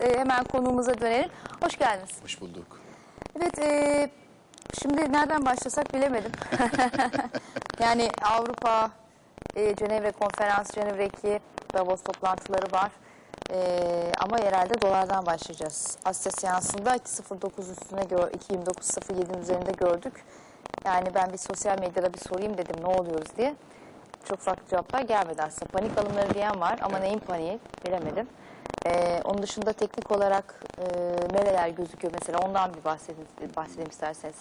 E, hemen konuğumuza dönelim. Hoş geldiniz. Hoş bulduk. Evet, e, şimdi nereden başlasak bilemedim. yani Avrupa, e, Cenevre Konferans, Cenevre 2, Davos toplantıları var. E, ama herhalde dolardan başlayacağız. Asya seansında 2.09 üstüne gör, 2.29.07'nin üzerinde gördük. Yani ben bir sosyal medyada bir sorayım dedim ne oluyoruz diye. Çok farklı cevaplar gelmedi aslında. Panik alımları diyen var ama neyin paniği bilemedim. Ee, onun dışında teknik olarak e, nereler gözüküyor mesela ondan bir bahsedin, bahsedeyim isterseniz.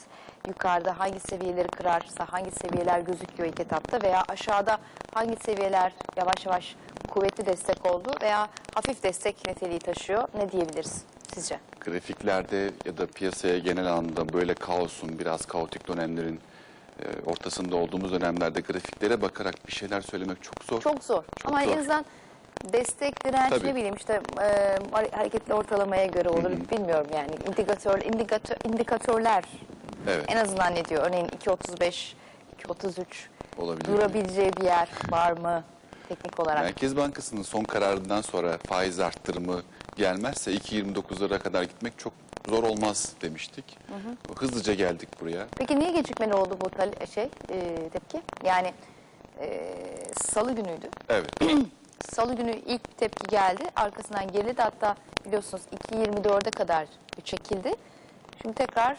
Yukarıda hangi seviyeleri kırarsa hangi seviyeler gözüküyor ilk etapta veya aşağıda hangi seviyeler yavaş yavaş kuvvetli destek oldu veya hafif destek niteliği taşıyor ne diyebiliriz sizce? Grafiklerde ya da piyasaya genel anlamda böyle kaosun, biraz kaotik dönemlerin e, ortasında olduğumuz dönemlerde grafiklere bakarak bir şeyler söylemek çok zor. Çok zor Çok ama zor. en azından destek direnç Tabii. ne bileyim işte e, hareketli ortalamaya göre olur bilmiyorum yani indikatör, indikatör indikatörler Evet. en azından ne diyor örneğin 2.35 2.33 Olabilir. durabileceği bir yer var mı teknik olarak? Merkez Bankası'nın son kararından sonra faiz arttırımı gelmezse 2.29'lara kadar gitmek çok zor olmaz demiştik. Hızlıca geldik buraya. Peki niye gecikmeli oldu bu şey e, tepki? Yani e, salı günüydü. Evet. Salı günü ilk tepki geldi. Arkasından geriledi. Hatta biliyorsunuz 2.24'e kadar çekildi. Şimdi tekrar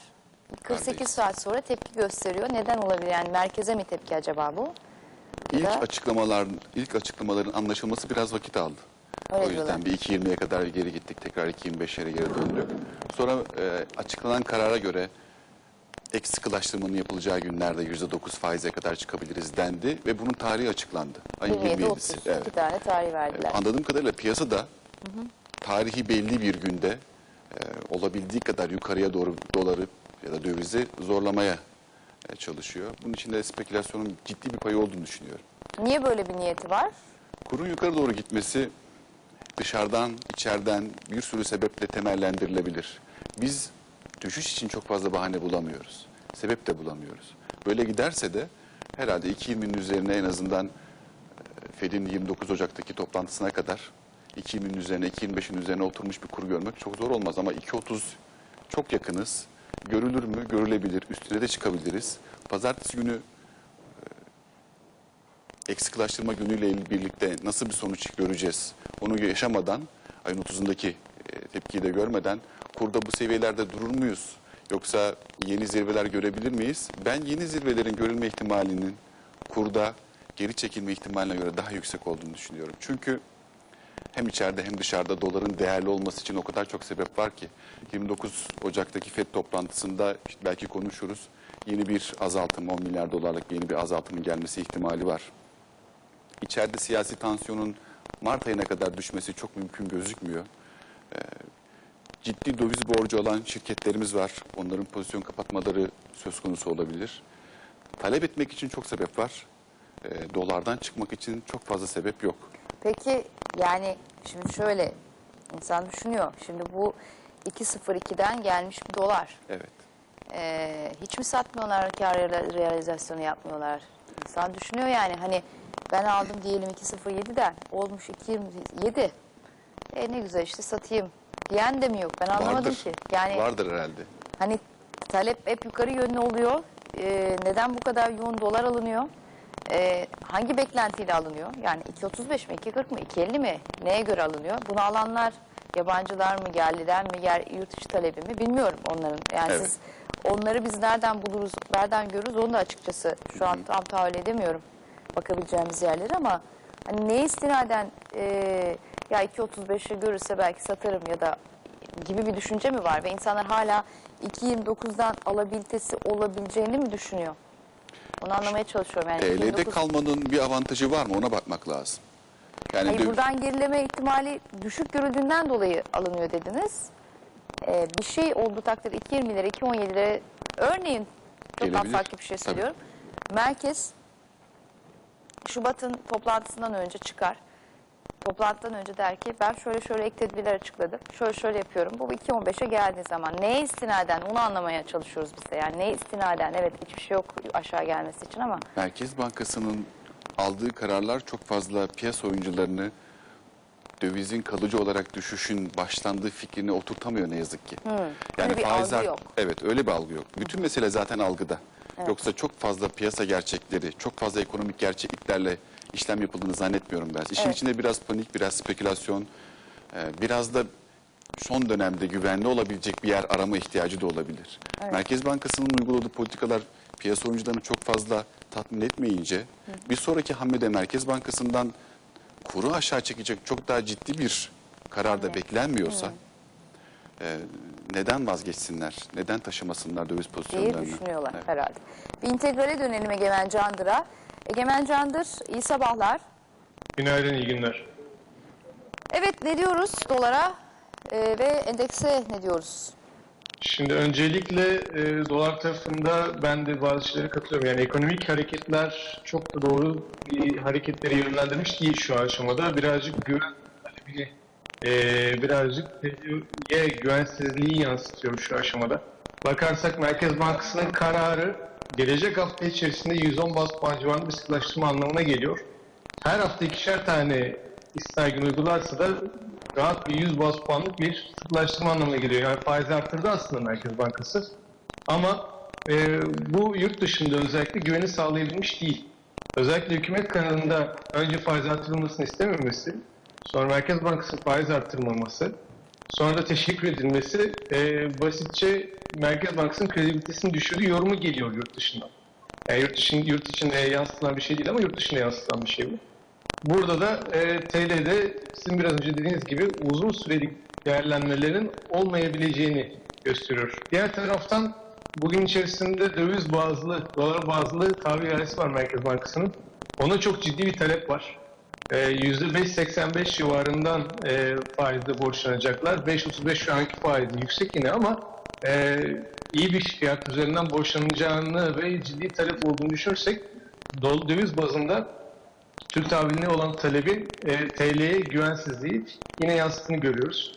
48 Neredeyiz? saat sonra tepki gösteriyor. Neden olabilir? Yani merkeze mi tepki acaba bu? İlk Da- açıklamalar, ilk açıklamaların anlaşılması biraz vakit aldı. Öyle o yüzden diyorlar. bir 2.20'ye kadar geri gittik, tekrar 2.25'lere geri döndük. Sonra e, açıklanan karara göre ek sıkılaştırmanın yapılacağı günlerde %9 faize kadar çıkabiliriz dendi ve bunun tarihi açıklandı. Ayın 27 27'si. 30 Evet. iki tane tarih verdiler. Anladığım kadarıyla piyasada tarihi belli bir günde e, olabildiği kadar yukarıya doğru doları ya da dövizi zorlamaya e, çalışıyor. Bunun için de spekülasyonun ciddi bir payı olduğunu düşünüyorum. Niye böyle bir niyeti var? Kurun yukarı doğru gitmesi dışarıdan, içeriden bir sürü sebeple temellendirilebilir. Biz düşüş için çok fazla bahane bulamıyoruz. Sebep de bulamıyoruz. Böyle giderse de herhalde 2.20'nin üzerine en azından e, Fed'in 29 Ocak'taki toplantısına kadar 2.20'nin üzerine, 2.25'in üzerine oturmuş bir kur görmek çok zor olmaz. Ama 2.30 çok yakınız. Görülür mü? Görülebilir. Üstüne de çıkabiliriz. Pazartesi günü eksiklaştırma günüyle birlikte nasıl bir sonuç göreceğiz? Onu yaşamadan, ayın 30'undaki e, tepkiyi de görmeden kurda bu seviyelerde durur muyuz? Yoksa yeni zirveler görebilir miyiz? Ben yeni zirvelerin görülme ihtimalinin kurda geri çekilme ihtimaline göre daha yüksek olduğunu düşünüyorum. Çünkü hem içeride hem dışarıda doların değerli olması için o kadar çok sebep var ki 29 Ocak'taki FED toplantısında belki konuşuruz. Yeni bir azaltım 10 milyar dolarlık yeni bir azaltımın gelmesi ihtimali var. İçeride siyasi tansiyonun Mart ayına kadar düşmesi çok mümkün gözükmüyor. Ee, ciddi döviz borcu olan şirketlerimiz var. Onların pozisyon kapatmaları söz konusu olabilir. Talep etmek için çok sebep var. Ee, dolardan çıkmak için çok fazla sebep yok. Peki yani şimdi şöyle insan düşünüyor. Şimdi bu 2.02'den gelmiş bir dolar. Evet. Ee, hiç mi satmıyorlar kar real- realizasyonu yapmıyorlar? İnsan düşünüyor yani hani ben aldım diyelim 2.07'den olmuş 2.27. E ne güzel işte satayım diyen de mi yok ben anlamadım Vardır. ki. Yani Vardır herhalde. hani talep hep yukarı yönlü oluyor. Ee, neden bu kadar yoğun dolar alınıyor? Ee, hangi beklentiyle alınıyor? Yani 2.35 mi, 2.40 mı, 2.50 mi? Neye göre alınıyor? Bunu alanlar yabancılar mı, yerliler mi, yer, yurt dışı talebi mi bilmiyorum onların. Yani Evet. siz onları biz nereden buluruz, nereden görürüz onu da açıkçası şu an tam tahayyül edemiyorum bakabileceğimiz yerleri ama hani ne istinaden e, ya 2.35'i görürse belki satarım ya da gibi bir düşünce mi var ve insanlar hala 2.29'dan alabilitesi olabileceğini mi düşünüyor? Onu anlamaya çalışıyorum yani. TL'de 2.29 kalmanın bir avantajı var mı ona bakmak lazım. Yani Hayır, döv- buradan gerileme ihtimali düşük görüldüğünden dolayı alınıyor dediniz. Ee, bir şey oldu takdir 2.20'lere 2.17'lere örneğin çok farklı bir şey Tabii. söylüyorum. Merkez Şubat'ın toplantısından önce çıkar. Toplantıdan önce der ki ben şöyle şöyle ek tedbirler açıkladım. Şöyle şöyle yapıyorum. Bu 2.15'e geldiği zaman neye istinaden onu anlamaya çalışıyoruz biz de. Yani neye istinaden evet hiçbir şey yok aşağı gelmesi için ama Merkez Bankası'nın aldığı kararlar çok fazla piyasa oyuncularını dövizin kalıcı olarak düşüşün başlandığı fikrini oturtamıyor ne yazık ki. Öyle bir algı yok. Evet öyle bir algı yok. Bütün mesele zaten algıda. Yoksa çok fazla piyasa gerçekleri, çok fazla ekonomik gerçekliklerle işlem yapıldığını zannetmiyorum ben. İşin Evet. içinde biraz panik, biraz spekülasyon, e, biraz da son dönemde güvenli olabilecek bir yer arama ihtiyacı da olabilir. Merkez Bankası'nın uyguladığı politikalar piyasa oyuncularını çok fazla tatmin etmeyince bir sonraki hamlede Merkez Bankası'ndan kuru aşağı çekecek çok daha ciddi bir karar da beklenmiyorsa e, neden vazgeçsinler? Neden taşımasınlar döviz diye pozisyonlarını? düşünüyorlar Evet. herhalde. Bir integrale dönelim Egemen Candır'a. Egemen Candır, iyi sabahlar. Günaydın, iyi günler. Evet ne diyoruz dolara e, ve endekse ne diyoruz? Şimdi öncelikle e, dolar tarafında ben de bazı şeylere katılıyorum. Yani ekonomik hareketler çok da doğru bir hareketleri yönlendirmiş değil şu aşamada. Birazcık güven talebini, e, birazcık güvensizliği yansıtıyor şu aşamada. Bakarsak Merkez Bankası'nın kararı gelecek hafta içerisinde 110 bas puan civarında bir sıkılaştırma anlamına geliyor. Her hafta ikişer tane istisna gün uygularsa da rahat bir 100 bas puanlık bir sıkılaştırma anlamına geliyor. Yani faiz arttırdı aslında Merkez Bankası. Ama e, bu yurt dışında özellikle güveni sağlayabilmiş değil. Özellikle hükümet kanalında önce faiz artırılmasını istememesi, sonra Merkez Bankası faiz arttırmaması, sonra da teşekkür edilmesi e, basitçe Merkez Bankası'nın kredibilitesini düşürdüğü yorumu geliyor yurt dışından. Yani yurt, dışın, yurt içinde yansıtılan bir şey değil ama yurt dışına yansıtılan bir şey bu. Burada da e, TL'de sizin biraz önce dediğiniz gibi uzun süreli değerlenmelerin olmayabileceğini gösteriyor. Diğer taraftan bugün içerisinde döviz bazlı, dolar bazlı tahvil ihalesi var Merkez Bankası'nın. Ona çok ciddi bir talep var. E, %5.85 civarından e, faizle borçlanacaklar. 5.35 şu anki faizi yüksek yine ama e, iyi bir fiyat üzerinden borçlanacağını ve ciddi talep olduğunu düşünürsek döviz bazında Türk tahviline olan talebin e, TL'ye güvensizliği yine yansıttığını görüyoruz.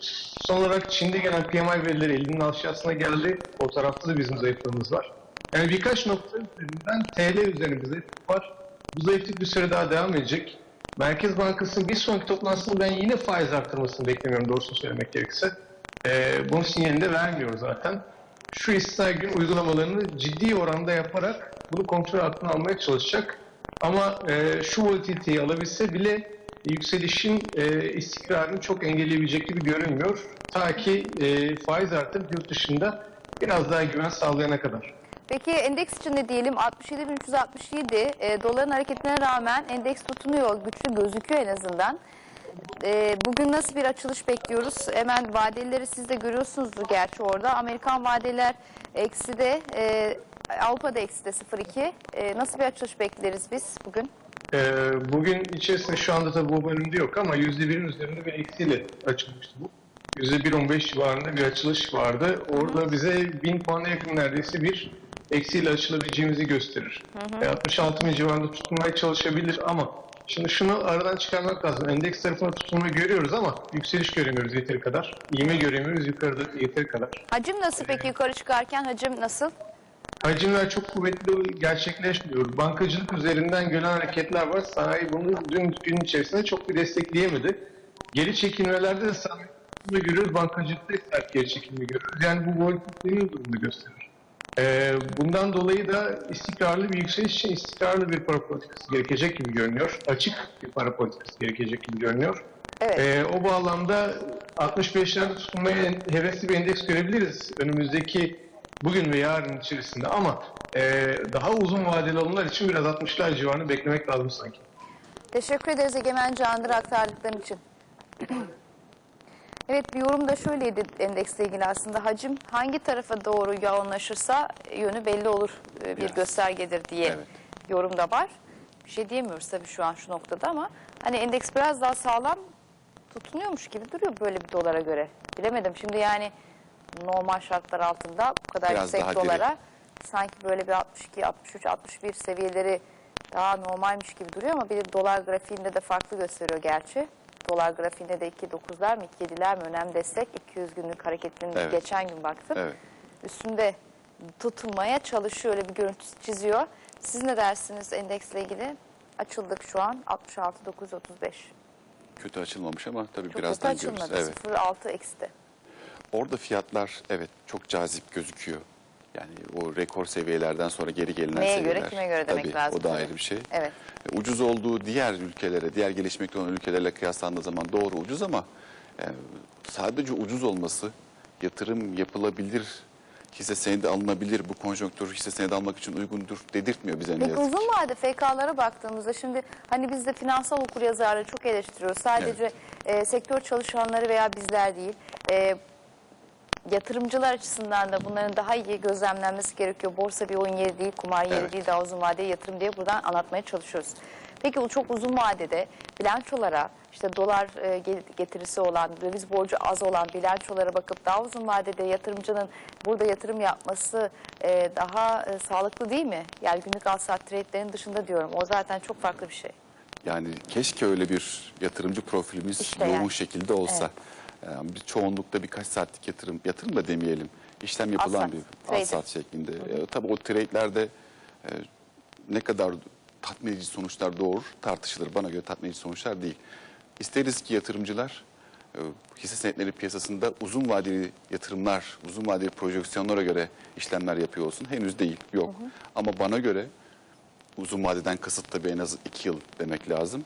Son olarak Çin'de gelen PMI verileri elinin aşağısına geldi. O tarafta da bizim zayıflığımız var. Yani birkaç nokta üzerinden TL üzerine bir zayıflık var. Bu zayıflık bir süre daha devam edecek. Merkez Bankası'nın bir sonraki toplantısında ben yine faiz arttırmasını beklemiyorum doğrusunu söylemek gerekirse. E, bunun sinyalini de vermiyor zaten. Şu istisna gün uygulamalarını ciddi oranda yaparak bunu kontrol altına almaya çalışacak. Ama e, şu volatiliteyi alabilse bile yükselişin e, istikrarını çok engelleyebilecek gibi görünmüyor. Ta ki e, faiz artıp yurt dışında biraz daha güven sağlayana kadar. Peki endeks için ne diyelim 67.367 e, doların hareketine rağmen endeks tutunuyor güçlü gözüküyor en azından. E, bugün nasıl bir açılış bekliyoruz? Hemen vadelileri siz de görüyorsunuzdur gerçi orada. Amerikan vadeler eksi de e, Avrupa'da eksi de 0.2. E, nasıl bir açılış bekleriz biz bugün? E, bugün içerisinde şu anda tabii bu bölümde yok ama %1'in üzerinde bir eksiyle açılmıştı bu. %1.15 civarında bir açılış vardı. Orada bize 1000 puana yakın neredeyse bir eksiyle açılabileceğimizi gösterir. E, 66 bin civarında tutunmaya çalışabilir ama şimdi şunu aradan çıkarmak lazım. Endeks tarafına tutunma görüyoruz ama yükseliş göremiyoruz yeteri kadar. İğme göremiyoruz yukarıda yeteri kadar. Hacim nasıl peki yukarı çıkarken hacim nasıl? Hacimler çok kuvvetli gerçekleşmiyor. Bankacılık üzerinden gelen hareketler var. Sanayi bunu dün gün içerisinde çok bir destekleyemedi. Geri çekilmelerde de sanayide görüyoruz. Bankacılıkta sert geri çekilme görüyoruz. Yani bu volatilitenin durumunu gösterir. Ee, bundan dolayı da istikrarlı bir yükseliş için istikrarlı bir para politikası gerekecek gibi görünüyor. Açık bir para politikası gerekecek gibi görünüyor. Evet. Ee, o bağlamda 65'lerde tutunmaya hevesli bir endeks görebiliriz önümüzdeki bugün ve yarın içerisinde ama e, daha uzun vadeli alımlar için biraz 60'lar civarını beklemek lazım sanki. Teşekkür ederiz Egemen Candır aktardıkların için. Evet bir yorum da şöyleydi endeksle ilgili aslında hacim hangi tarafa doğru yoğunlaşırsa yönü belli olur e, bir Yes. göstergedir diye Evet. yorum da var. Bir şey diyemiyoruz tabii şu an şu noktada ama hani endeks biraz daha sağlam tutunuyormuş gibi duruyor böyle bir dolara göre. Bilemedim şimdi yani normal şartlar altında bu kadar Biraz yüksek daha diri. dolara sanki böyle bir 62, 63, 61 seviyeleri daha normalmiş gibi duruyor ama bir de dolar grafiğinde de farklı gösteriyor gerçi. Dolar grafiğinde de 2.9'lar mı 2.7'ler mi önemli destek 200 günlük hareketlerinde Evet. geçen gün baktım. Evet. Üstünde tutunmaya çalışıyor öyle bir görüntü çiziyor. Siz ne dersiniz endeksle ilgili? Açıldık şu an 66.935. kötü açılmamış ama tabii Çok kötü birazdan görürüz. açılmadı. Evet. 0.6 eksti. Orada fiyatlar evet çok cazip gözüküyor. Yani o rekor seviyelerden sonra geri gelinen Neye seviyeler. göre, kime göre demek Tabii, lazım, O da ayrı bir şey. Evet. E, Ucuz olduğu diğer ülkelere, diğer gelişmekte olan ülkelerle kıyaslandığı zaman doğru ucuz ama e, sadece ucuz olması yatırım yapılabilir, hisse senedi alınabilir, bu konjonktür hisse senedi almak için uygundur dedirtmiyor bize ne yazık ki. uzun vade FK'lara baktığımızda şimdi hani biz de finansal okuryazarları çok eleştiriyoruz. Sadece e, sektör çalışanları veya bizler değil. E, yatırımcılar açısından da bunların daha iyi gözlemlenmesi gerekiyor. Borsa bir oyun yeri değil, kumar yeri Evet. değil, daha uzun vadeli yatırım diye buradan anlatmaya çalışıyoruz. Peki bu çok uzun vadede bilançolara işte dolar e, ge- getirisi olan, döviz borcu az olan bilançolara bakıp daha uzun vadede yatırımcının burada yatırım yapması e, daha e, sağlıklı değil mi? Yani günlük al saat trade'lerin dışında diyorum. O zaten çok farklı bir şey. Yani keşke öyle bir yatırımcı profilimiz İşte yoğun yani. şekilde olsa. Yani bir çoğunlukta birkaç saatlik yatırım, yatırım da demeyelim. işlem yapılan saat, bir trader. al saat şeklinde. E, tabii o trade'lerde e, ne kadar tatmin edici sonuçlar doğurur tartışılır. Bana göre tatmin edici sonuçlar değil. İsteriz ki yatırımcılar e, hisse senetleri piyasasında uzun vadeli yatırımlar, uzun vadeli projeksiyonlara göre işlemler yapıyor olsun. Henüz değil, yok. Ama bana göre uzun vadeden kasıt tabii en az iki yıl demek lazım.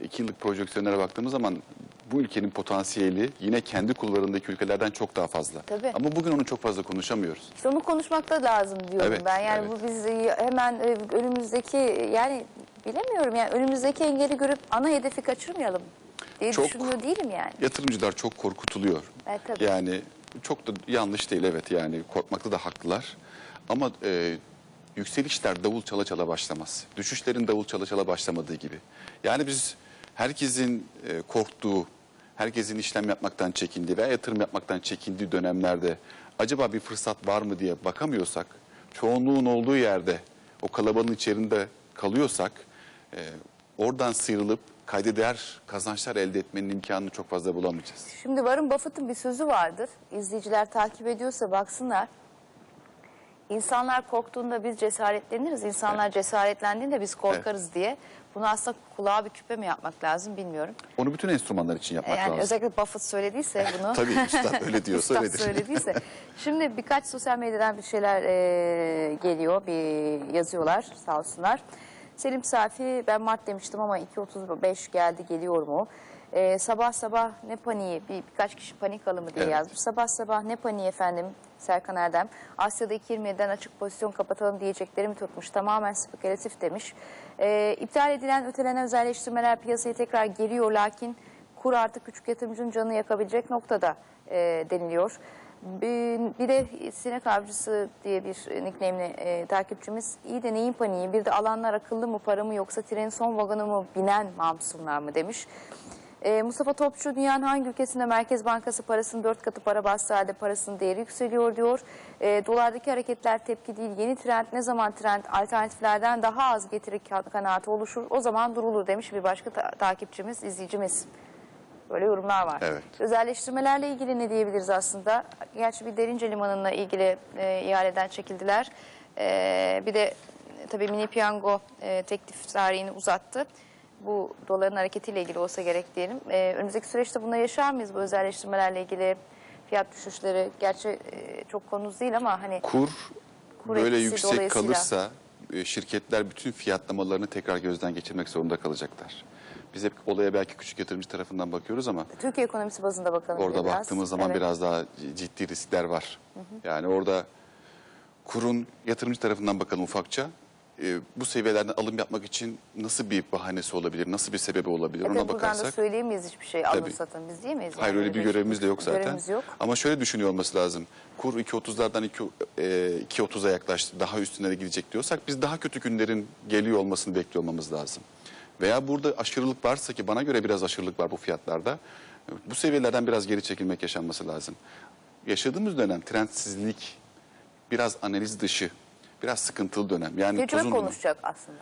İki yıllık projeksiyonlara baktığımız zaman bu ülkenin potansiyeli yine kendi kulvarındaki ülkelerden çok daha fazla. Tabii. Ama bugün onu çok fazla konuşamıyoruz. İşte onu konuşmak da lazım diyorum Evet, ben. Yani evet. bu biz hemen e, önümüzdeki yani bilemiyorum yani önümüzdeki engeli görüp ana hedefi kaçırmayalım diye Çok- düşünüyor değilim yani. Yatırımcılar çok korkutuluyor. Evet, tabii. Yani çok da yanlış değil evet yani korkmakta da haklılar. Ama e, yükselişler davul çala çala başlamaz. Düşüşlerin davul çala çala başlamadığı gibi. Yani biz herkesin e, korktuğu, herkesin işlem yapmaktan çekindiği veya yatırım yapmaktan çekindiği dönemlerde acaba bir fırsat var mı diye bakamıyorsak, çoğunluğun olduğu yerde o kalabalığın içerisinde kalıyorsak e, oradan sıyrılıp kayda değer kazançlar elde etmenin imkanını çok fazla bulamayacağız. Şimdi Warren Buffett'ın bir sözü vardır. İzleyiciler takip ediyorsa baksınlar. İnsanlar korktuğunda biz cesaretleniriz. İnsanlar cesaretlendiğinde biz korkarız diye. Bunu aslında kulağa bir küpe mi yapmak lazım bilmiyorum. Onu bütün enstrümanlar için yapmak Yani lazım. özellikle Buffett söylediyse bunu. Tabii üstad öyle diyorsa öyledir. söylediyse. Şimdi birkaç sosyal medyadan bir şeyler e, geliyor, bir yazıyorlar sağ olsunlar. Selim Safi ben Mart demiştim ama 2.35 geldi geliyor mu? E, sabah sabah ne paniği, bir, birkaç kişi panik alımı diye Evet. yazmış. Sabah sabah ne paniği efendim Serkan Erdem. Asya'da 2.27'den açık pozisyon kapatalım diyeceklerimi tutmuş. Tamamen spekülatif demiş. E, iptal edilen ötelenen özelleştirmeler piyasaya tekrar geliyor lakin kur artık küçük yatırımcının canını yakabilecek noktada e, deniliyor. Bir, bir de sinek avcısı diye bir nickname'li e, takipçimiz iyi de neyin paniği bir de alanlar akıllı mı para mı yoksa trenin son vagonu mu binen mamsunlar mı demiş. E, Mustafa Topçu dünyanın hangi ülkesinde Merkez Bankası parasının dört katı para bastığı halde parasının değeri yükseliyor diyor. E, dolardaki hareketler tepki değil yeni trend ne zaman trend alternatiflerden daha az getiri ka- kanaati oluşur o zaman durulur demiş bir başka ta- takipçimiz izleyicimiz. Böyle yorumlar var. Evet. Özelleştirmelerle ilgili ne diyebiliriz aslında? Gerçi bir Derince Limanı'na ilgili e, ihaleden çekildiler. E, bir de e, tabii mini piyango e, teklif tarihini uzattı. Bu doların hareketiyle ilgili olsa gerek diyelim. E, önümüzdeki süreçte bunları yaşar mıyız bu özelleştirmelerle ilgili fiyat düşüşleri? Gerçi e, çok konumuz değil ama hani Kur, Kur böyle yüksek kalırsa e, şirketler bütün fiyatlamalarını tekrar gözden geçirmek zorunda kalacaklar. Biz hep olaya belki küçük yatırımcı tarafından bakıyoruz ama Türkiye ekonomisi bazında bakalım. orada biraz. baktığımız zaman Evet. biraz daha ciddi riskler var. Yani orada kurun yatırımcı tarafından bakalım ufakça. E, bu seviyelerden alım yapmak için nasıl bir bahanesi olabilir, nasıl bir sebebi olabilir E ona tabii buradan da bakarsak. söyleyemeyiz hiçbir şey. Tabii. satın biz değil miyiz? Hayır Yani öyle bir görevimiz de yok zaten. Görevimiz yok. Ama şöyle düşünüyor olması lazım. Kur 2.30'lardan 2, e, 2.30'a yaklaştı. Daha üstüne de gidecek diyorsak biz daha kötü günlerin geliyor olmasını bekliyor olmamız lazım. Veya burada aşırılık varsa ki bana göre biraz aşırılık var bu fiyatlarda. Bu seviyelerden biraz geri çekilmek yaşanması lazım. Yaşadığımız dönem trendsizlik, biraz analiz dışı, biraz sıkıntılı dönem. Yani Tecrübe uzun dönem. konuşacak aslında.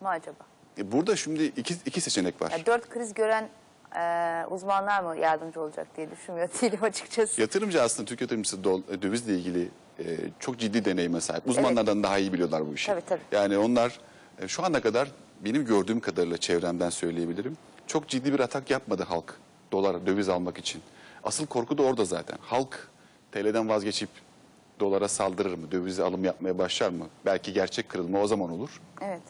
Mı acaba? E, Burada şimdi iki, iki seçenek var. Yani dört kriz gören e, uzmanlar mı yardımcı olacak diye düşünmüyor değilim açıkçası. Yatırımcı aslında Türk yatırımcısı dol- dövizle ilgili e, çok ciddi deneyime sahip. Uzmanlardan daha iyi biliyorlar bu işi. Tabii, tabii. Yani onlar e, şu ana kadar benim gördüğüm kadarıyla çevremden söyleyebilirim. çok ciddi bir atak yapmadı halk dolara döviz almak için. Asıl korku da orada zaten. Halk TL'den vazgeçip dolara saldırır mı? Dövize alım yapmaya başlar mı? Belki gerçek kırılma o zaman olur. Evet.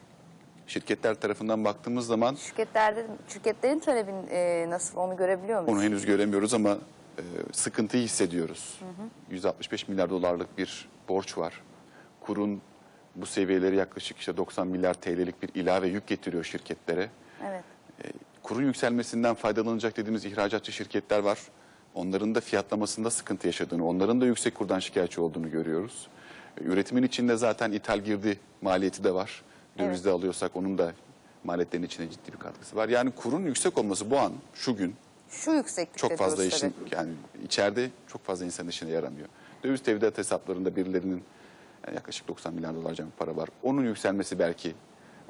Şirketler tarafından baktığımız zaman Şirketlerde, şirketlerin talebin e, nasıl onu görebiliyor muyuz? onu henüz göremiyoruz ama e, sıkıntıyı hissediyoruz. 165 milyar dolarlık bir borç var. Kurun bu seviyeleri yaklaşık işte 90 milyar TL'lik bir ilave yük getiriyor şirketlere. Evet. kurun yükselmesinden faydalanacak dediğimiz ihracatçı şirketler var. Onların da fiyatlamasında sıkıntı yaşadığını, onların da yüksek kurdan şikayetçi olduğunu görüyoruz. E, Üretimin içinde zaten ithal girdi maliyeti de var. Dövizde alıyorsak onun da maliyetlerin içine ciddi bir katkısı var. Yani kurun yüksek olması bu an, şu gün Şu yükseklikte çok fazla işin, tabii. yani içeride çok fazla insan işine yaramıyor. Döviz tevdiat hesaplarında birilerinin yani yaklaşık 90 milyar dolar para var. Onun yükselmesi belki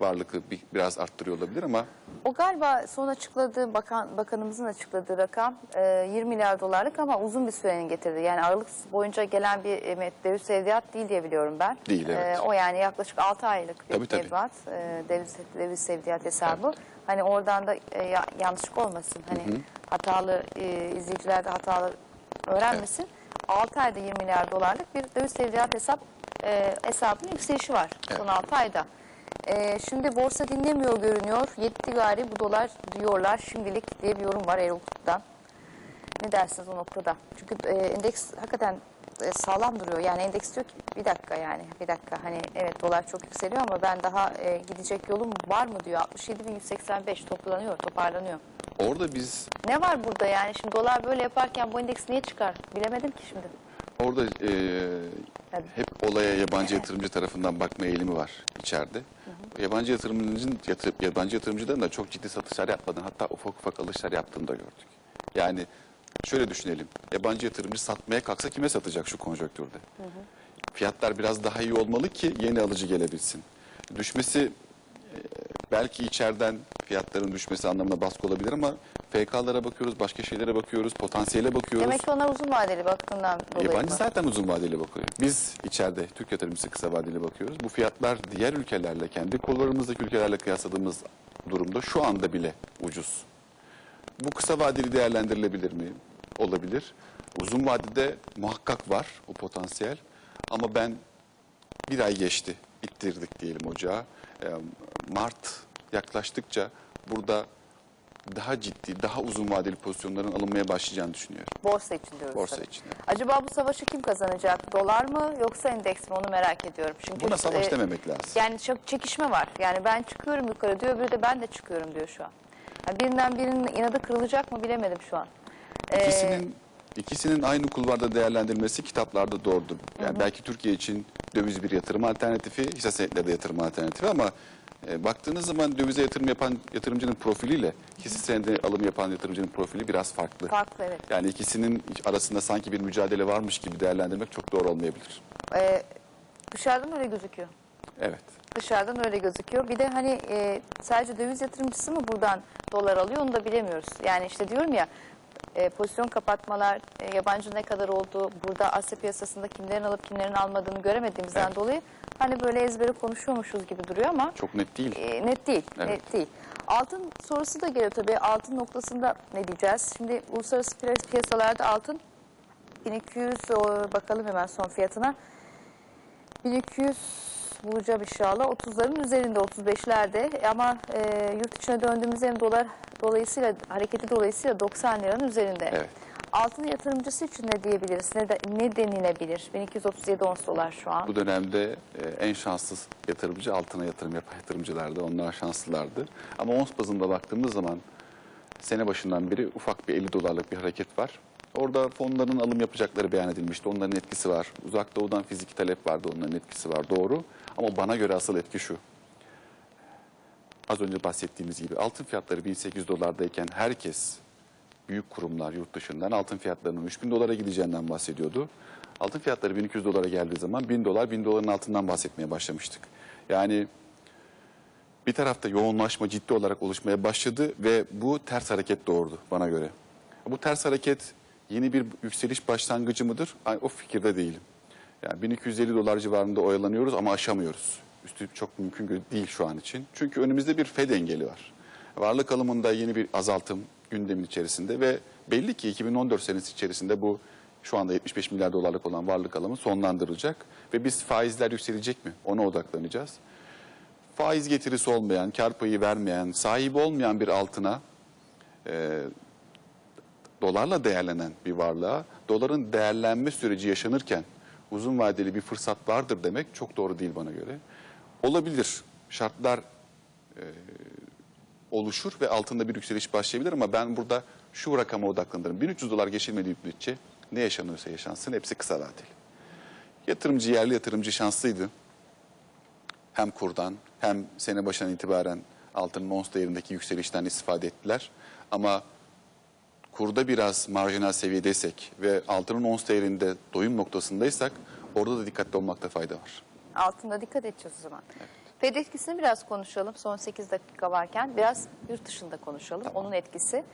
varlıkı bir, biraz arttırıyor olabilir ama O galiba son açıkladığı bakan, bakanımızın açıkladığı rakam e, 20 milyar dolarlık ama uzun bir sürenin getirdi. Yani Aralık boyunca gelen bir e, döviz sevdiyat değil diye biliyorum ben. Değil, evet. E, o yani yaklaşık 6 aylık bir Tabii, tabii. mevduat e, döviz, döviz sevdiyat hesabı. Hani oradan da e, ya- yanlışlık olmasın. Hani hatalı e, izleyiciler de hatalı öğrenmesin. 6 ayda 20 milyar dolarlık bir döviz sevdiyat hesap e, hesabının yükselişi var son 6 ayda. E, şimdi borsa dinlemiyor görünüyor. Yetti gari bu dolar diyorlar şimdilik diye bir yorum var Erol Kut'tan. Ne dersiniz o noktada? Çünkü e, endeks hakikaten e, sağlam duruyor. Yani endeks diyor ki bir dakika yani bir dakika hani evet dolar çok yükseliyor ama ben daha e, gidecek yolum var mı diyor. 67.185 toplanıyor, toparlanıyor. orada biz Ne var burada yani şimdi dolar böyle yaparken bu endeks niye çıkar? Bilemedim ki şimdi. Orada e, Tabii. hep olaya yabancı yatırımcı tarafından bakma eğilimi var içeride. Yabancı yatırımcının yatır, yabancı yatırımcıların da çok ciddi satışlar yapmadan hatta ufak ufak alışlar yaptığını da gördük. Yani şöyle düşünelim. Yabancı yatırımcı satmaya kalksa kime satacak şu konjonktürde? Fiyatlar biraz daha iyi olmalı ki yeni alıcı gelebilsin. Düşmesi belki içeriden fiyatların düşmesi anlamına baskı olabilir ama FK'lara bakıyoruz, başka şeylere bakıyoruz, potansiyele bakıyoruz. Demek ki onlar uzun vadeli baktığından dolayı Yabancı mı? zaten uzun vadeli bakıyor. Biz içeride Türk yatırımcısı kısa vadeli bakıyoruz. Bu fiyatlar diğer ülkelerle, kendi kulvarımızdaki ülkelerle kıyasladığımız durumda şu anda bile ucuz. Bu kısa vadeli değerlendirilebilir mi? Olabilir. Uzun vadede muhakkak var o potansiyel. Ama ben bir ay geçti, ittirdik diyelim ocağı. Ee, Mart yaklaştıkça burada daha ciddi, daha uzun vadeli pozisyonların alınmaya başlayacağını düşünüyorum. Borsa için diyoruz. Borsa tabii. için, evet. Acaba bu savaşı kim kazanacak? Dolar mı yoksa endeks mi? Onu merak ediyorum. Çünkü Buna savaş e, dememek lazım. Yani çok çekişme var. Yani ben çıkıyorum yukarı diyor, öbürü de ben de çıkıyorum diyor şu an. Yani birinden birinin inadı kırılacak mı bilemedim şu an. Ee, İkisinin ikisinin aynı kulvarda değerlendirilmesi kitaplarda doğrudur. Yani belki Türkiye için döviz bir yatırım alternatifi, hisse senetleri de yatırım alternatifi ama e, baktığınız zaman dövize yatırım yapan yatırımcının profiliyle hisse senedi alım yapan yatırımcının profili biraz farklı. Farklı evet. Yani ikisinin arasında sanki bir mücadele varmış gibi değerlendirmek çok doğru olmayabilir. Ee, dışarıdan öyle gözüküyor. Evet. Dışarıdan öyle gözüküyor. Bir de hani e, sadece döviz yatırımcısı mı buradan dolar alıyor onu da bilemiyoruz. Yani işte diyorum ya e, pozisyon kapatmalar, e, yabancı ne kadar olduğu, burada Asya piyasasında kimlerin alıp kimlerin almadığını göremediğimizden Evet. dolayı hani böyle ezbere konuşuyormuşuz gibi duruyor ama Çok net değil. e, net değil. Evet. Net değil. Altın sorusu da geliyor tabii. Altın noktasında ne diyeceğiz? Şimdi uluslararası piyas- piyasalarda altın 1200 o, bakalım hemen son fiyatına. 1200 bulacağım inşallah. 30'ların üzerinde 35'lerde ama e, yurt içine döndüğümüzde hem dolar dolayısıyla hareketi dolayısıyla 90 liranın üzerinde. Evet. Altın yatırımcısı için ne diyebiliriz? Ne, de, ne denilebilir? 1237 ons dolar şu an. Bu dönemde e, en şanslı yatırımcı altına yatırım yapan yatırımcılardı. Onlar şanslılardı. Ama ons bazında baktığımız zaman sene başından beri ufak bir 50 dolarlık bir hareket var. Orada fonların alım yapacakları beyan edilmişti. Onların etkisi var. Uzak doğudan fiziki talep vardı. Onların etkisi var. Doğru. Ama bana göre asıl etki şu. Az önce bahsettiğimiz gibi altın fiyatları 1800 dolardayken herkes büyük kurumlar yurt dışından altın fiyatlarının 3000 dolara gideceğinden bahsediyordu. Altın fiyatları 1200 dolara geldiği zaman 1000 dolar 1000 doların altından bahsetmeye başlamıştık. Yani bir tarafta yoğunlaşma ciddi olarak oluşmaya başladı ve bu ters hareket doğurdu bana göre. Bu ters hareket yeni bir yükseliş başlangıcı mıdır? O fikirde değilim. Yani 1250 dolar civarında oyalanıyoruz ama aşamıyoruz. Üstü çok mümkün değil şu an için. Çünkü önümüzde bir Fed engeli var. Varlık alımında yeni bir azaltım gündemin içerisinde ve belli ki 2014 senesi içerisinde bu şu anda 75 milyar dolarlık olan varlık alımı sonlandırılacak ve biz faizler yükselecek mi ona odaklanacağız. Faiz getirisi olmayan, kar payı vermeyen, sahibi olmayan bir altına e, dolarla değerlenen bir varlığa doların değerlenme süreci yaşanırken uzun vadeli bir fırsat vardır demek çok doğru değil bana göre. Olabilir. Şartlar e, oluşur ve altında bir yükseliş başlayabilir ama ben burada şu rakama odaklanırım. 1300 dolar geçilmediği müddetçe ne yaşanıyorsa yaşansın hepsi kısa vadeli. Yatırımcı, yerli yatırımcı şanslıydı. Hem kurdan hem sene başından itibaren altının ons değerindeki yükselişten istifade ettiler. Ama kurda biraz marjinal seviyedeysek ve altının ons değerinde doyum noktasındaysak orada da dikkatli olmakta fayda var. Altında dikkat edeceğiz o zaman. Fed etkisini biraz konuşalım. Son 8 dakika varken biraz yurt dışında konuşalım. Onun etkisi.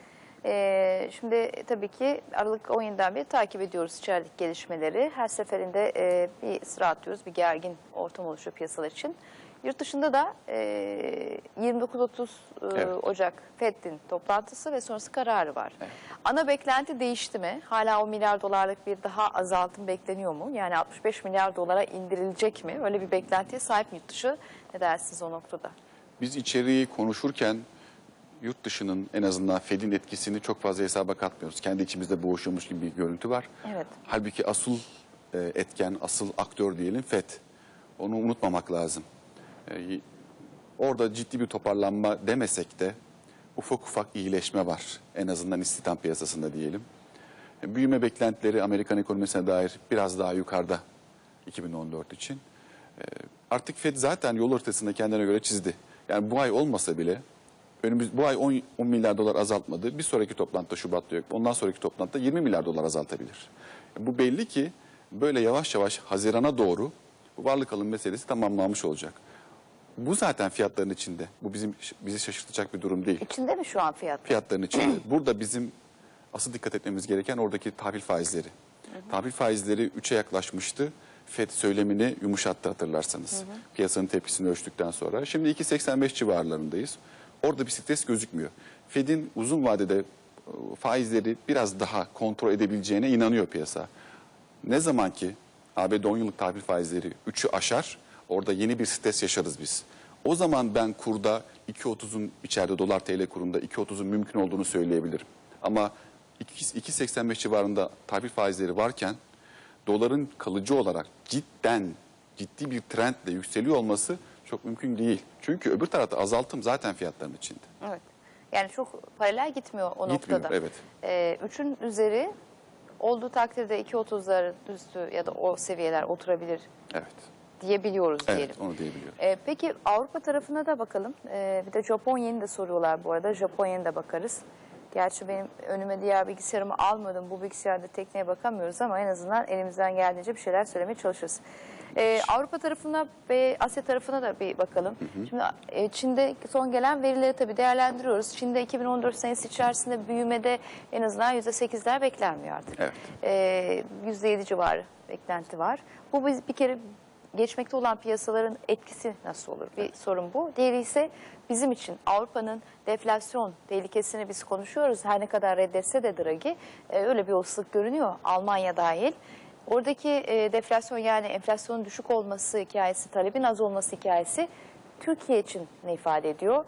Ee, şimdi tabii ki Aralık 17'den beri takip ediyoruz içerideki gelişmeleri. Her seferinde e, bir sıra atıyoruz, bir gergin ortam oluşuyor piyasalar için. Yurt dışında da e, 29-30 e, Evet. Ocak Fed'in toplantısı ve sonrası kararı var. Ana beklenti değişti mi? Hala o milyar dolarlık bir daha azaltım bekleniyor mu? Yani 65 milyar dolara indirilecek mi? Öyle bir beklentiye sahip mi yurt dışı? Ne dersiniz o noktada? Biz içeriği konuşurken yurt dışının en azından Fed'in etkisini çok fazla hesaba katmıyoruz. Kendi içimizde boğuşuyormuş gibi bir görüntü var. Evet. Halbuki asıl etken, asıl aktör diyelim Fed. Onu unutmamak lazım. E, orada ciddi bir toparlanma demesek de ufak ufak iyileşme var. En azından istihdam piyasasında diyelim. E, büyüme beklentileri Amerikan ekonomisine dair biraz daha yukarıda 2014 için. E, artık Fed zaten yol ortasında kendine göre çizdi. Yani bu ay olmasa bile önümüz bu ay 10, 10 milyar dolar azaltmadı. Bir sonraki toplantıda Şubat'ta yok. Ondan sonraki toplantıda 20 milyar dolar azaltabilir. Bu belli ki böyle yavaş yavaş Haziran'a doğru varlık alım meselesi tamamlanmış olacak. Bu zaten fiyatların içinde. Bu bizim bizi şaşırtacak bir durum değil İçinde mi şu an fiyat? fiyatların içinde. Burada bizim asıl dikkat etmemiz gereken oradaki tahvil faizleri. Tahvil faizleri 3'e yaklaşmıştı. FED söylemini yumuşattı hatırlarsanız. Piyasanın tepkisini ölçtükten sonra. Şimdi 2.85 civarlarındayız. Orada bir stres gözükmüyor. FED'in uzun vadede e, faizleri biraz daha kontrol edebileceğine inanıyor piyasa. Ne zaman ki ABD 10 yıllık tahvil faizleri 3'ü aşar, orada yeni bir stres yaşarız biz. O zaman ben kurda 2.30'un içeride dolar TL kurunda 2.30'un mümkün olduğunu söyleyebilirim. Ama 2 2.85 civarında tahvil faizleri varken doların kalıcı olarak cidden ciddi bir trendle yükseliyor olması çok mümkün değil. Çünkü öbür tarafta azaltım zaten fiyatların içinde. Evet. Yani çok paralel gitmiyor o Gitmiyor, noktada. evet. Ee, üçün üzeri olduğu takdirde 2.30'ların üstü ya da o seviyeler oturabilir Evet. Diyebiliyoruz diyelim. Evet, onu diyebiliyorum. Ee, peki Avrupa tarafına da bakalım. Ee, bir de Japon yeni de soruyorlar bu arada. Japon yeni de bakarız. Gerçi benim önüme diğer bilgisayarımı almadım. Bu bilgisayarda tekneye bakamıyoruz ama en azından elimizden geldiğince bir şeyler söylemeye çalışırız. Ee, Avrupa tarafına ve Asya tarafına da bir bakalım. Şimdi e, Çin'de son gelen verileri tabii değerlendiriyoruz. Çin'de 2014 senesi içerisinde büyümede en azından %8'ler beklenmiyor artık. Evet. Ee, %7 civarı beklenti var. Bu biz bir kere geçmekte olan piyasaların etkisi nasıl olur? Bir sorun bu. Diğeri ise bizim için Avrupa'nın deflasyon tehlikesini biz konuşuyoruz. Her ne kadar reddetse de Draghi e, öyle bir olasılık görünüyor. Almanya dahil. Oradaki e, deflasyon yani enflasyonun düşük olması hikayesi, talebin az olması hikayesi Türkiye için ne ifade ediyor?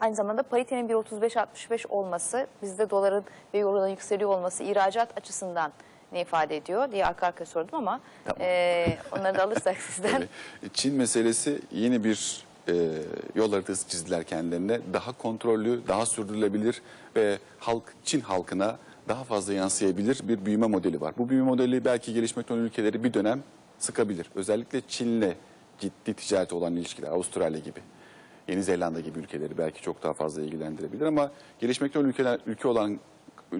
Aynı zamanda paritenin bir 35-65 olması, bizde doların ve euronun yükseliyor olması ihracat açısından ne ifade ediyor diye arka arkaya sordum ama Tamam. e, onları da alırsak sizden. Çin meselesi yeni bir e, yol haritası çizdiler kendilerine. Daha kontrollü, daha sürdürülebilir ve halk Çin halkına daha fazla yansıyabilir bir büyüme modeli var. Bu büyüme modeli belki gelişmekte olan ülkeleri bir dönem sıkabilir. Özellikle Çin'le ciddi ticareti olan ilişkiler, Avustralya gibi, Yeni Zelanda gibi ülkeleri belki çok daha fazla ilgilendirebilir ama gelişmekte olan ülkeler ülke olan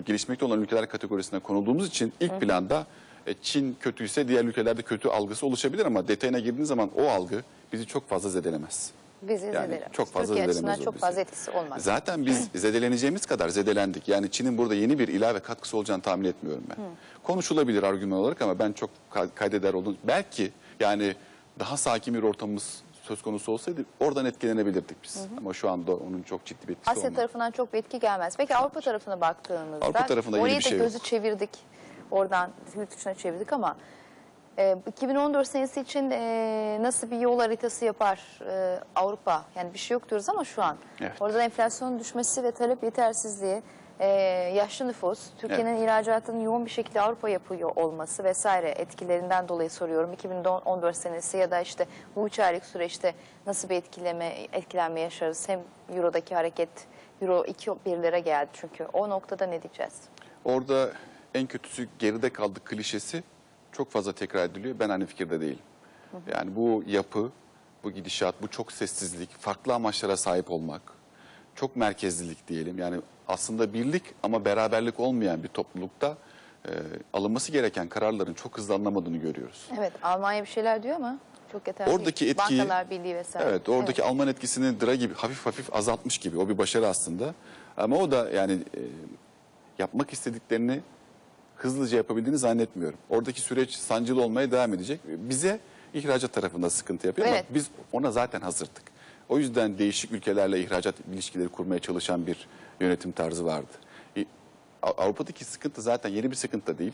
gelişmekte olan ülkeler kategorisine konulduğumuz için ilk planda e, Çin kötüyse diğer ülkelerde kötü algısı oluşabilir ama detayına girdiğiniz zaman o algı bizi çok fazla zedelemez. Bizi Yani zedelemez. çok fazla Türkiye açısından zedelemez o çok bizi. fazla etkisi olmaz. Zaten biz zedeleneceğimiz kadar zedelendik. Yani Çin'in burada yeni bir ilave katkısı olacağını tahmin etmiyorum ben. Konuşulabilir argüman olarak ama ben çok ka- kaydeder olduğunu... Belki yani daha sakin bir ortamımız söz konusu olsaydı oradan etkilenebilirdik biz. Ama şu anda onun çok ciddi bir etkisi Asya olmadı. tarafından çok bir etki gelmez. Peki Avrupa tarafına baktığımızda Avrupa tarafında oraya da şey yok. gözü çevirdik. Oradan yurt dışına çevirdik ama e, 2014 senesi için e, nasıl bir yol haritası yapar e, Avrupa? Yani bir şey yok diyoruz ama şu an. Evet. Orada enflasyonun düşmesi ve talep yetersizliği, e, yaşlı nüfus, Türkiye'nin ihracatının yoğun bir şekilde Avrupa yapıyor olması vesaire etkilerinden dolayı soruyorum. 2014 senesi ya da işte bu üç aylık süreçte nasıl bir etkileme etkilenme yaşarız? Hem Euro'daki hareket, Euro 2 birlere geldi çünkü. O noktada ne diyeceğiz? Orada en kötüsü geride kaldık klişesi çok fazla tekrar ediliyor. Ben aynı fikirde değilim. Yani bu yapı, bu gidişat, bu çok sessizlik, farklı amaçlara sahip olmak, çok merkezlilik diyelim. Yani aslında birlik ama beraberlik olmayan bir toplulukta e, alınması gereken kararların çok hızlı alınamadığını görüyoruz. Evet Almanya bir şeyler diyor ama çok yeterli Oradaki değil. etkiyi- Bankalar Birliği vesaire. Evet, oradaki Alman etkisini Draghi hafif hafif azaltmış gibi. O bir başarı aslında. Ama o da yani e, yapmak istediklerini hızlıca yapabildiğini zannetmiyorum. Oradaki süreç sancılı olmaya devam edecek. Bize ihracat tarafında sıkıntı yapıyor Evet. ama biz ona zaten hazırdık. O yüzden değişik ülkelerle ihracat ilişkileri kurmaya çalışan bir yönetim tarzı vardı. E, Av- Avrupa'daki sıkıntı zaten yeni bir sıkıntı da değil.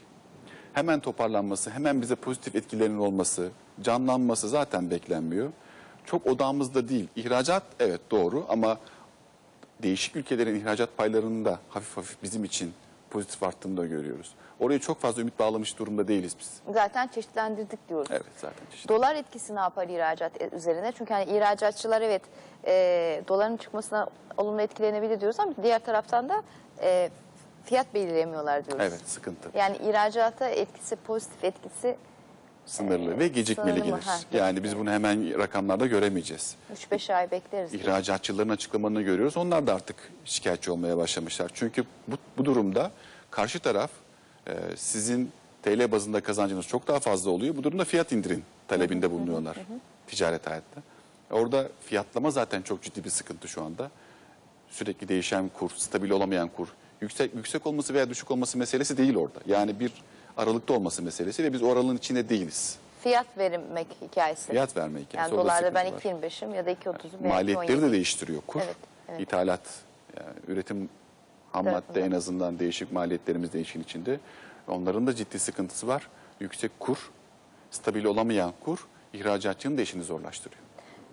Hemen toparlanması, hemen bize pozitif etkilerinin olması, canlanması zaten beklenmiyor. Çok odağımızda değil. İhracat evet doğru ama değişik ülkelerin ihracat paylarının da hafif hafif bizim için pozitif arttığını da görüyoruz. Oraya çok fazla ümit bağlamış durumda değiliz biz. Zaten çeşitlendirdik diyoruz. Evet zaten çeşitli. Dolar etkisi ne yapar ihracat e- üzerine? Çünkü hani ihracatçılar evet e, doların çıkmasına olumlu etkilenebilir diyoruz ama diğer taraftan da e, fiyat belirleyemiyorlar diyoruz. Evet sıkıntı. Yani ihracata etkisi, pozitif etkisi Sınırlı ve gecikmeli sınırlı gelir. Ha, Yani biz bunu hemen rakamlarda göremeyeceğiz. 3-5 ay bekleriz. İhracatçıların açıklamalarını görüyoruz. Onlar da artık şikayetçi olmaya başlamışlar. Çünkü bu, bu durumda karşı taraf e, sizin TL bazında kazancınız çok daha fazla oluyor. Bu durumda fiyat indirin talebinde bulunuyorlar ticaret hayatta. Orada fiyatlama zaten çok ciddi bir sıkıntı şu anda. Sürekli değişen kur, stabil olamayan kur. Yüksek yüksek olması veya düşük olması meselesi değil orada. Yani bir aralıkta olması meselesi ve biz o aralığın içinde değiliz. Fiyat vermek hikayesi. Fiyat verme hikayesi. Yani dolarda ben sıkıntı var. 2.25'im ya da 2.30'um veya Maliyetleri 2.17'yim. de değiştiriyor kur. Evet, evet. İthalat, yani üretim ham Evet, madde en azından değişik maliyetlerimiz de işin içinde. Onların da ciddi sıkıntısı var. Yüksek kur, stabil olamayan kur ihracatçının da işini zorlaştırıyor.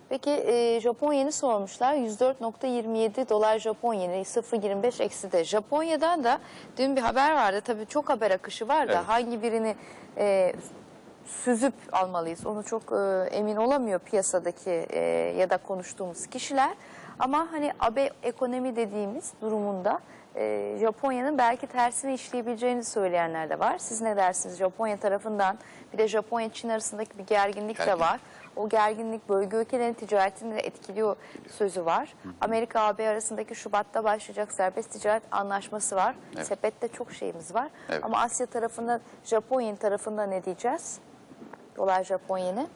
Peki e, Japon yeni sormuşlar. 104.27 dolar Japon yeni 0.25 eksi de. Japonya'dan da dün bir haber vardı. Tabii çok haber akışı var da Evet. hangi birini e, süzüp almalıyız onu çok e, emin olamıyor piyasadaki e, ya da konuştuğumuz kişiler. Ama hani abe ekonomi dediğimiz durumunda e, Japonya'nın belki tersine işleyebileceğini söyleyenler de var. Siz ne dersiniz Japonya tarafından? Bir de Japonya-Çin arasındaki bir gerginlik de Gerginlik. var. O gerginlik bölge ülkelerin ticaretini de etkiliyor sözü var. Amerika-AB arasındaki Şubat'ta başlayacak serbest ticaret anlaşması var. Evet. Sepette çok şeyimiz var. Evet. Ama Asya tarafında, Japonya tarafında ne diyeceğiz? Dolar Japon yeni.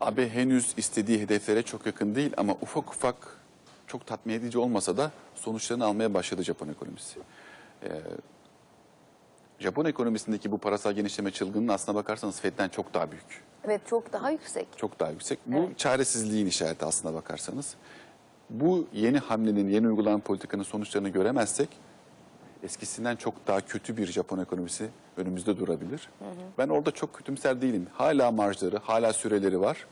AB henüz istediği hedeflere çok yakın değil ama ufak ufak çok tatmin edici olmasa da sonuçlarını almaya başladı Japon ekonomisi. Ee, Japon ekonomisindeki bu parasal genişleme çılgınlığı aslına bakarsanız Fed'den çok daha büyük. Evet çok daha yüksek. Çok daha yüksek. Bu Evet. çaresizliğin işareti aslına bakarsanız. Bu yeni hamlenin, yeni uygulanan politikanın sonuçlarını göremezsek eskisinden çok daha kötü bir Japon ekonomisi önümüzde durabilir. Ben orada çok kötümser değilim. Hala marjları, hala süreleri var.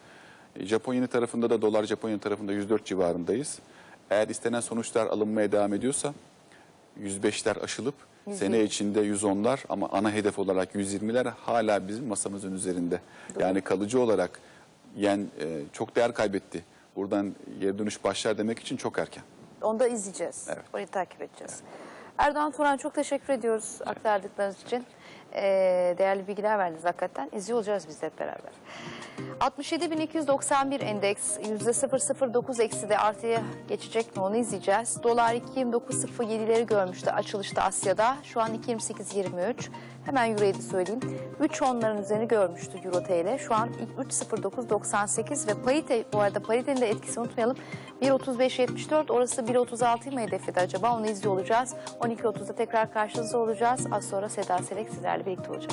Japon yeni tarafında da dolar Japon yeni tarafında 104 civarındayız. Eğer istenen sonuçlar alınmaya devam ediyorsa 105'ler aşılıp sene içinde 110'lar ama ana hedef olarak 120'ler hala bizim masamızın üzerinde. Yani kalıcı olarak yen e, çok değer kaybetti. Buradan geri dönüş başlar demek için çok erken. Onu da izleyeceğiz. Evet. Orayı takip edeceğiz. Erdoğan Turan çok teşekkür ediyoruz aktardıklarınız için. Ee, değerli bilgiler verdiniz hakikaten. İzliyor olacağız biz de hep beraber. 67.291 endeks %009 eksi de artıya geçecek mi onu izleyeceğiz. Dolar 2.2907'leri görmüştü açılışta Asya'da. Şu an 2.2823. Hemen Euro'yu da söyleyeyim. 3 onların üzerini görmüştü Euro TL. Şu an 3.0998 ve parite bu arada paritenin de etkisi unutmayalım. 1.3574 orası 1.36 mı hedefledi acaba onu izliyor olacağız. 12.30'da tekrar karşınızda olacağız. Az sonra Seda Selek sizlerle birlikte olacak.